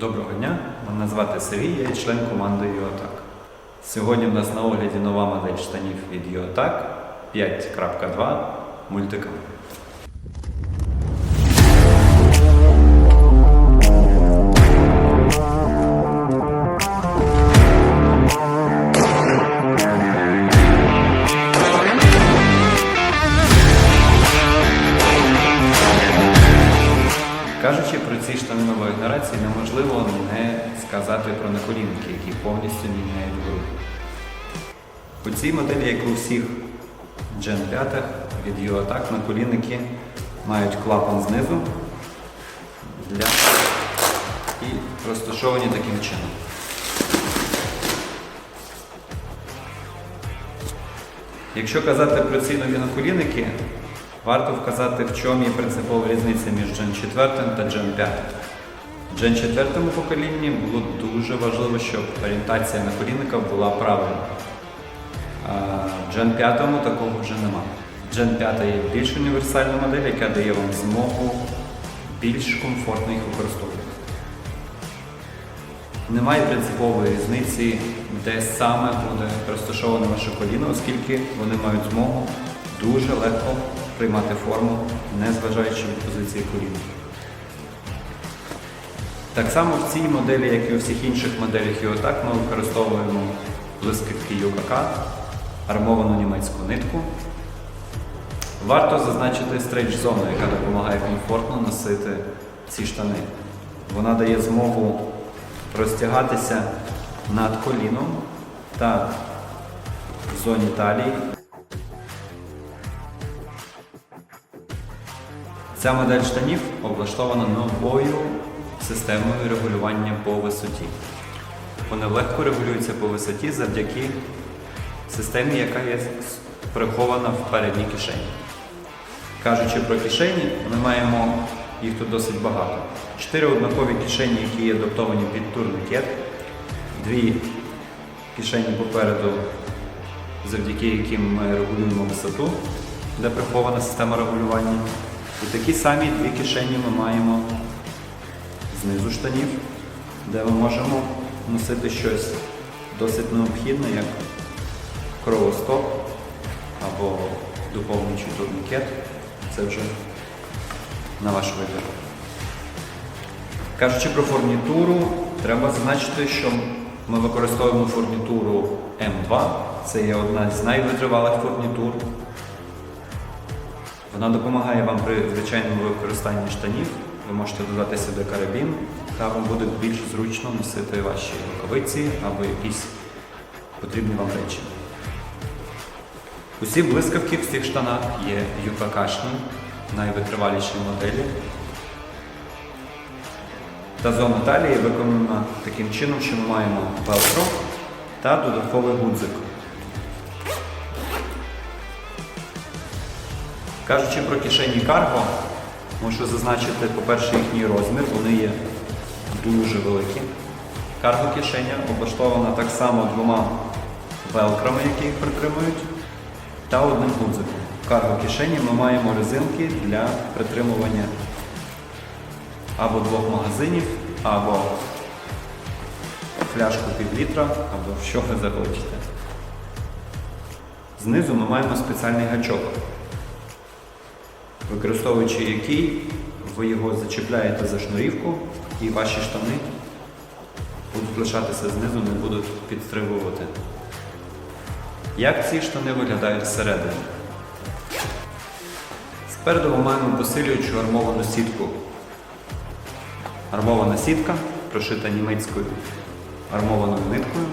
Доброго дня, мене звати Сергій, я є член команди UATAC. Сьогодні в нас на огляді нова модель штанів від Йотак 5.2 мультикам. Кажучи про ці штани нової генерації, неможливо не сказати про наколінники, які повністю міняють гру. У цій моделі, як у всіх Gen 5 від UATAC, наколінники мають клапан знизу для... і розташовані таким чином. Якщо казати про ці нові наколінники, варто вказати, в чому є принципова різниця між Gen 4 та Gen 5. В Gen 4 поколінні було дуже важливо, щоб орієнтація на наколінника була правильна. В Gen 5 такого вже нема. Gen 5 є більш універсальна модель, яка дає вам змогу більш комфортно їх використовувати. Немає принципової різниці, де саме буде розташоване ваше коліно, оскільки вони мають змогу дуже легко приймати форму, не зважаючи від позиції коліна. Так само в цій моделі, як і у всіх інших моделях UATAC, ми використовуємо блискавки UKK, армовану німецьку нитку. Варто зазначити стрейч зону, яка допомагає комфортно носити ці штани. Вона дає змогу розтягатися над коліном та в зоні талії. Ця модель штанів облаштована новою системою регулювання по висоті. Вони легко регулюються по висоті завдяки системі, яка є прихована в передній кишені. Кажучи про кишені, ми маємо їх тут досить багато. Чотири однакові кишені, які є адаптовані під турникет, дві кишені попереду, завдяки яким ми регулюємо висоту, де прихована система регулювання. І такі самі дві кишені ми маємо знизу штанів, де ми можемо носити щось досить необхідне, як кровостоп або доповнюючий турнікет. Це вже на ваш вибір. Кажучи про фурнітуру, треба зазначити, що ми використовуємо фурнітуру М2. Це є одна з найвитривалих фурнітур. Вона допомагає вам при звичайному використанні штанів. Ви можете додати сюди карабін, та вам буде більш зручно носити ваші рукавиці або якісь потрібні вам речі. Усі блискавки в цих штанах є юкакашні, найвитриваліші моделі. Та зона талії виконана таким чином, що ми маємо велкро та додатковий гудзик. Кажучи про кишені карго, можу зазначити, по-перше, їхній розмір, вони є дуже великі. Карго кишеня облаштована так само двома велкрами, які їх притримують, та одним гудзиком. В карго кишені ми маємо резинки для притримування або двох магазинів, або фляжку пів літра, або що ви захочете. Знизу ми маємо спеціальний гачок, використовуючи який ви його зачіпляєте за шнурівку і ваші штани будуть лишатися знизу, не будуть підстрибувати. Як ці штани виглядають зсередини? Спереду ми маємо посилюючу армовану сітку. Армована сітка, прошита німецькою армованою ниткою.